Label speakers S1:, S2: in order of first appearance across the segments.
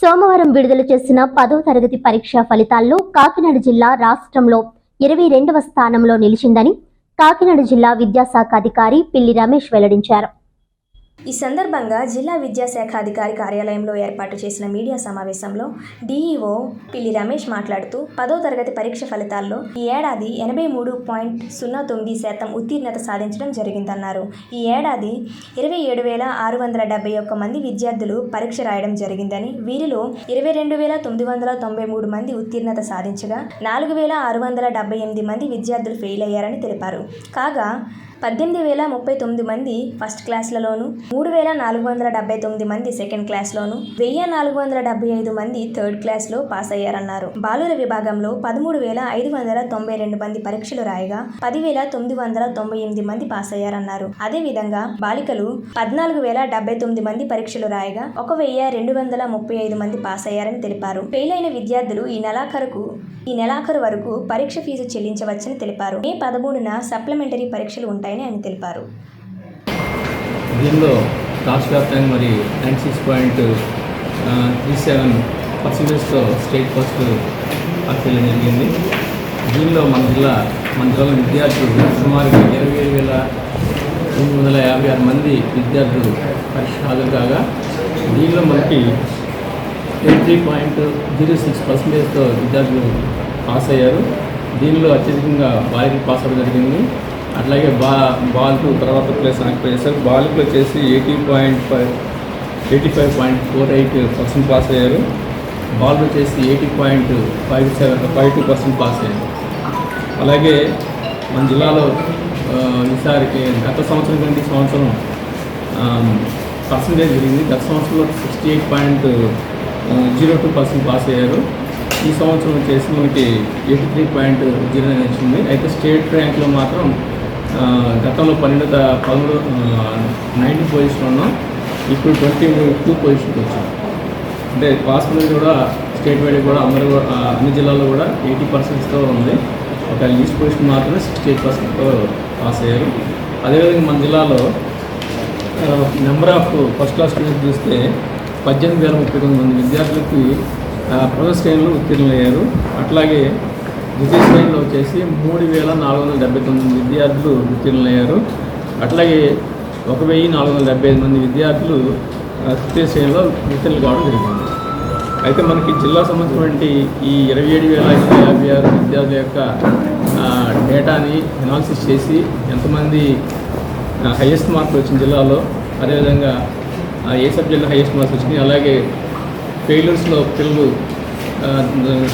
S1: సోమవారం విడుదల చేసిన పదో తరగతి పరీక్షా ఫలితాల్లో కాకినాడ జిల్లా రాష్ట్రంలో ఇరవై రెండవ స్థానంలో నిలిచిందని కాకినాడ జిల్లా విద్యాశాఖ అధికారి పిల్లి రమేష్ వెల్లడించారు.
S2: ఈ సందర్భంగా జిల్లా విద్యాశాఖ అధికారి కార్యాలయంలో ఏర్పాటు చేసిన మీడియా సమావేశంలో డీఈఓ పిల్లి రమేష్ మాట్లాడుతూ పదో తరగతి పరీక్ష ఫలితాల్లో ఈ ఏడాది ఎనభై మూడు పాయింట్ సున్నా తొమ్మిది శాతం ఉత్తీర్ణత సాధించడం జరిగిందన్నారు. ఈ ఏడాది ఇరవై ఏడు వేల ఆరు వందల డెబ్బై ఒక్క మంది విద్యార్థులు పరీక్ష రాయడం జరిగిందని వీరిలో ఇరవై రెండు వేల తొమ్మిది వందల తొంభై మూడు మంది ఉత్తీర్ణత సాధించగా నాలుగు వేల ఆరు వందల డెబ్బై ఎనిమిది మంది విద్యార్థులు ఫెయిల్ అయ్యారని తెలిపారు. కాగా పద్దెనిమిది వేల ముప్పై తొమ్మిది మంది ఫస్ట్ క్లాస్లలోను మూడు వేల నాలుగు వందల డెబ్బై తొమ్మిది మంది సెకండ్ క్లాస్లోను వెయ్యి నాలుగు వందల డెబ్బై ఐదు మంది థర్డ్ క్లాస్లో పాస్ అయ్యారన్నారు. బాలుర విభాగంలో పదమూడు వేల ఐదు వందల తొంభై రెండు మంది పరీక్షలు రాయగా పదివేల తొమ్మిది వందల తొంభై ఎనిమిది మంది పాస్ అయ్యారన్నారు. అదేవిధంగా బాలికలు పద్నాలుగు వేల డెబ్బై తొమ్మిది మంది పరీక్షలు రాయగా ఒక వెయ్యి రెండు వందల ముప్పై ఐదు మంది పాస్ అయ్యారని తెలిపారు. ఫెయిల్ అయిన విద్యార్థులు ఈ నెలాఖరుకు ఈ నెలాఖరు వరకు పరీక్ష ఫీజు చెల్లించవచ్చని తెలిపారు. మే పదమూడున సప్లిమెంటరీ పరీక్షలు ఉంటాయి. ఉంటాయని ఆయన తెలిపారు.
S3: దీనిలో రాష్ట్ర వ్యాప్తంగా మరి nine six point three seven పర్సెంటేజ్తో state first pass జరిగింది. దీనిలో మన జిల్లా మన జిల్లాలో విద్యార్థులు సుమారుగా ఇరవై ఏడు వేల తొమ్మిది వందల యాభై ఆరు మంది విద్యార్థులు పరీక్ష హాజరు కాగా దీనిలో మనకి eight three point zero six పర్సెంటేజ్తో విద్యార్థులు పాస్ అయ్యారు. దీనిలో అత్యధికంగా వారికి పాస్ అవ్వడం జరిగింది. అట్లాగే బా బాల్కు తర్వాత ప్లేస్ చేశారు. బాలికలు వచ్చేసి eighty point five eighty five point four eight percent pass అయ్యారు. బాల్ వచ్చేసి eighty point five seven five two percent pass అయ్యారు. అలాగే మన జిల్లాలో ఈసారికి గత సంవత్సరం కంటే సంవత్సరం పర్సంటేజ్ జరిగింది గత సంవత్సరంలో sixty eight point zero two percent pass అయ్యారు. ఈ సంవత్సరం వచ్చేసి మనకి eighty three point zero nine వచ్చింది. అయితే స్టేట్ ర్యాంక్లో మాత్రం గతంలో పన్నెండు పదమూడు నైన్టీ పొజిషన్ ఉన్నాం ఇప్పుడు ట్వంటీ టూ పొజిషన్కి వచ్చాం. అంటే పాస్ అనేది కూడా స్టేట్ వైడ్ కూడా అందరూ కూడా, అన్ని జిల్లాల్లో కూడా ఎయిటీ పర్సెంట్స్తో ఉంది. ఒక లీస్ట్ పొజిషన్ మాత్రమే సిక్స్టీ ఎయిట్ పర్సెంట్తో పాస్ అయ్యారు. అదేవిధంగా మన జిల్లాలో number of first class students చూస్తే పద్దెనిమిది వేల ముప్పై తొమ్మిది మంది విద్యార్థులకి ప్రొఫెసర్ శ్రేణులు శ్రేణిలో ఉత్తీర్ణులయ్యారు. అట్లాగే ద్వితీయ వచ్చేసి మూడు వేల నాలుగు వందల డెబ్బై తొమ్మిది విద్యార్థులు ఉత్తీర్ణులయ్యారు. అట్లాగే ఒక వెయ్యి నాలుగు వందల డెబ్బై ఐదు మంది విద్యార్థులు తృతీయ శ్రేణిలో ఉత్తీర్ణులు కావడం జరిగింది. అయితే మనకి జిల్లా సంబంధించినటువంటి ఈ ఇరవై ఏడు వేల ఐదు యాభై ఆరు విద్యార్థుల యొక్క డేటాని అనాలిసిస్ చేసి ఎంతమంది హైయెస్ట్ మార్కులు వచ్చిన జిల్లాలో అదేవిధంగా ఆ, ఏ సబ్జెక్టులో హైయెస్ట్ మార్క్స్ వచ్చినాయి అలాగే ఫెయిలర్స్లో పిల్లలు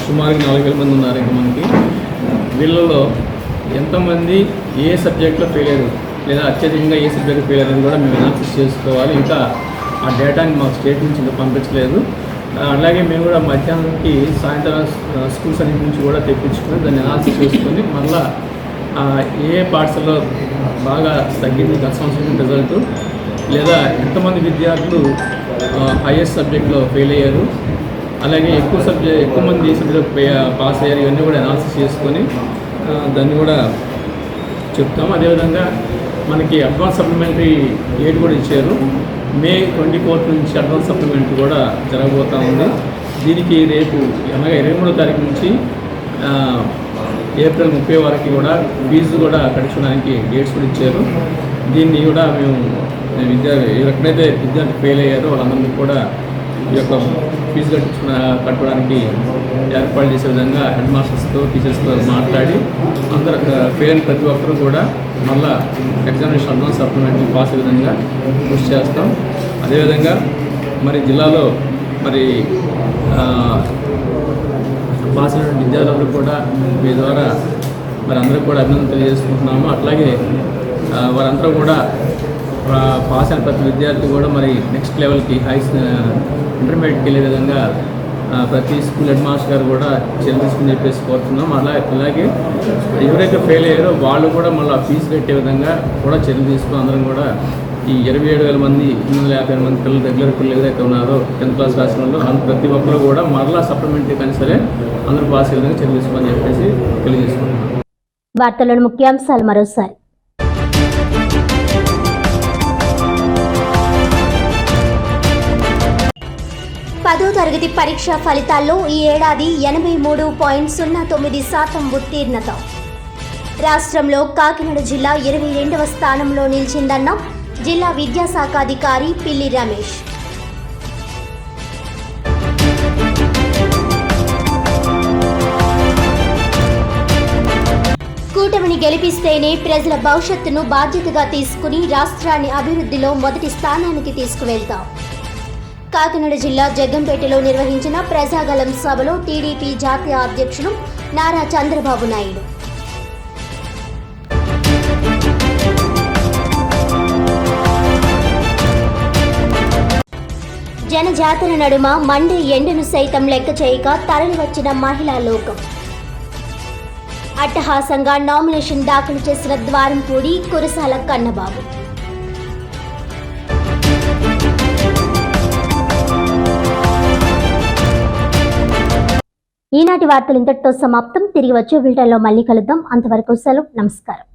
S3: సుమారు నాలుగు వేల మంది ఉన్నారు ఇంకా మనకి. వీళ్ళలో ఎంతమంది ఏ సబ్జెక్ట్లో ఫెయిల్ అయ్యారు లేదా అత్యధికంగా ఏ సబ్జెక్ట్ ఫెయిల్ అయ్యారని కూడా మేము అనాలిసిస్ చేసుకోవాలి. ఇంకా ఆ డేటాని మాకు స్టేట్ నుంచి ఇంకా పంపించలేదు. అలాగే మేము కూడా మధ్యాహ్నానికి సాయంత్రం స్కూల్స్ అన్నింటి నుంచి కూడా తెప్పించుకొని దాన్ని అనాలిసిస్ చేసుకొని మళ్ళా ఏ పాఠశాలలో బాగా తగ్గింది గత సంవత్సరం రిజల్ట్ లేదా ఎంతమంది విద్యార్థులు హైయెస్ట్ సబ్జెక్ట్లో ఫెయిల్ అయ్యారు. అలాగే ఎక్కువ సబ్జెక్ట్ ఎక్కువ మంది సబ్జెక్ట్ పాస్ అయ్యారు. ఇవన్నీ కూడా అనాలిసిస్ చేసుకొని దాన్ని కూడా చెప్తాం అదేవిధంగా మనకి అడ్వాన్స్ సప్లిమెంటరీ ఎయిట్ కూడా ఇచ్చారు. మే ట్వంటీ ఫోర్త్ నుంచి అడ్వాన్స్ సప్లిమెంటరీ కూడా జరగబోతూ ఉంది. దీనికి రేపు అనగా ఇరవై మూడో తారీఖు నుంచి ఏప్రిల్ ముప్పై వరకు కూడా ఫీజు కూడా కట్టించడానికి డేట్స్ కూడా ఇచ్చారు. దీన్ని కూడా మేము విద్యా ఎక్కడైతే విద్యార్థి ఫెయిల్ అయ్యారో వాళ్ళందరినీ కూడా ఈ యొక్క ఫీజు కట్టించుకున్న కట్టుకోవడానికి ఏర్పాటు చేసే విధంగా హెడ్ మాస్టర్స్తో టీచర్స్తో మాట్లాడి అందరు ఫెయిల్ ప్రతి ఒక్కరూ కూడా మళ్ళా ఎగ్జామినేషన్ అడ్వాన్స్ సప్లిమెంటరీ పాస్ అయ్యే విధంగా కృషి చేస్తాం. అదేవిధంగా మరి జిల్లాలో మరి పాస్ అయిన విద్యార్థులు కూడా మీ ద్వారా మరి అందరూ కూడా అభినందన తెలియజేసుకుంటున్నాము. అట్లాగే వారందరూ కూడా పాస్ అయిన ప్రతి విద్యార్థి కూడా మరి నెక్స్ట్ లెవెల్కి హై ఇంటర్మీడియట్కి వెళ్ళే విధంగా ప్రతి స్కూల్ హెడ్ మాస్టర్ గారు కూడా చర్య తీసుకుని చెప్పేసి కోరుతున్నాం. అలా అలాగే ఎవరైతే ఫెయిల్ అయ్యారో వాళ్ళు కూడా మళ్ళీ ఫీజు కట్టే విధంగా కూడా చర్యలు తీసుకుని అందరం కూడా ఈ ఇరవై ఏడు వేల మంది ఎనిమిది వందల యాభై మంది పిల్లలు రెగ్యులర్ పిల్లలు ఏదైతే ఉన్నారో టెన్త్ క్లాస్ రాసిన వాళ్ళు ప్రతి ఒక్కరు కూడా మరలా సప్లిమెంటరీ కానీ సరే అందరూ పాస్ అయ్యే విధంగా చర్య తీసుకోమని చెప్పేసి తెలియజేసుకుంటున్నాం.
S1: వార్తలను ముఖ్యాంశాలు మరోసారి. పదో తరగతి పరీక్ష ఫలితాల్లో ఈ ఏడాది ఎనభై మూడు పాయింట్ సున్నా తొమ్మిది శాతం ఉత్తీర్ణత. రాష్ట్రంలో కాకినాడ జిల్లా ఇరవై రెండవ స్థానంలో నిలిచిందన్న జిల్లా విద్యాశాఖాధికారి పిల్లి రమేష్. కూటమిని గెలిపిస్తేనే ప్రజల భవిష్యత్తును బాధ్యతగా తీసుకుని రాష్ట్రాన్ని అభివృద్ధిలో మొదటి స్థానానికి తీసుకువెళ్తాం. కాకినాడ జిల్లా జగ్గంపేటలో నిర్వహించిన ప్రజాగలం సభలో టీడీపీ జాతీయ అధ్యక్షులు నారా చంద్రబాబు నాయుడు. జనజాతర నడుమ మండే ఎండను సైతం లెక్క చేయక తరలివచ్చిన మహిళా లోకం. అట్టహాసంగా నామినేషన్ దాఖలు చేసిన ద్వారంపూడి కురసాల కన్నబాబు. ఈనాటి వార్తలు ఇంతటితో సమాప్తం. తిరిగి వచ్చే బిల్టన్లో మళ్ళీ కలుద్దాం. అంతవరకు సెలవు. నమస్కారం.